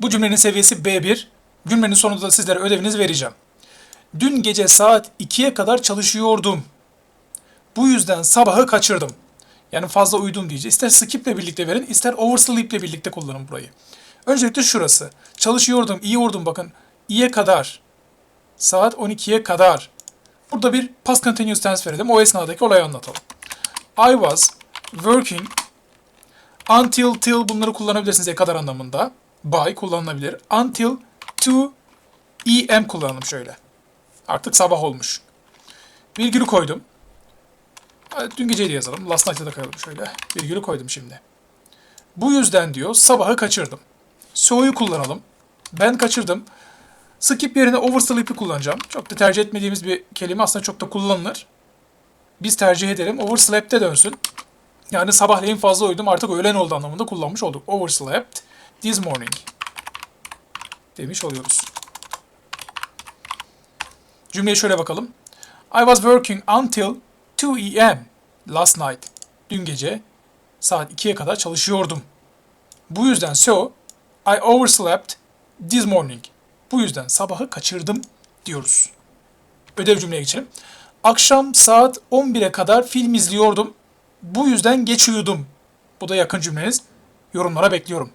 Bu cümlenin seviyesi B1. Cümlenin sonunda da sizlere ödevinizi vereceğim. Dün gece saat 2'ye kadar çalışıyordum. Bu yüzden sabahı kaçırdım. Yani fazla uyudum diyeceğiz. İster skip ile birlikte verin, ister oversleep ile birlikte kullanın burayı. Öncelikle şurası. Çalışıyordum, iyi vurdum bakın. İ'ye kadar. Saat 12'ye kadar. Burada bir past continuous tense verelim. O esnadaki olayı anlatalım. I was working until till bunları kullanabilirsiniz e kadar anlamında. By kullanılabilir. Until 2 em kullanalım şöyle. Artık sabah olmuş. Virgülü koydum. Dün geceyi de yazalım. Last night'ı da koyalım şöyle. Virgülü koydum şimdi. Bu yüzden diyor sabahı kaçırdım. So'yu kullanalım. Ben kaçırdım. Skip yerine oversleep'i kullanacağım. Çok da tercih etmediğimiz bir kelime aslında çok da kullanılır. Biz tercih edelim. Oversleep'te dönsün. Yani sabahleyin fazla uyudum artık öğlen oldu anlamında kullanmış olduk. Overslept this morning demiş oluyoruz. Cümleye şöyle bakalım. I was working until 2 a.m. last night. Dün gece saat 2'ye kadar çalışıyordum. Bu yüzden so I overslept this morning. Bu yüzden sabahı kaçırdım diyoruz. Ödev cümleye geçelim. Akşam saat 11'e kadar film izliyordum. Bu yüzden geç uyudum. Bu da yakın cümleniz. Yorumlara bekliyorum.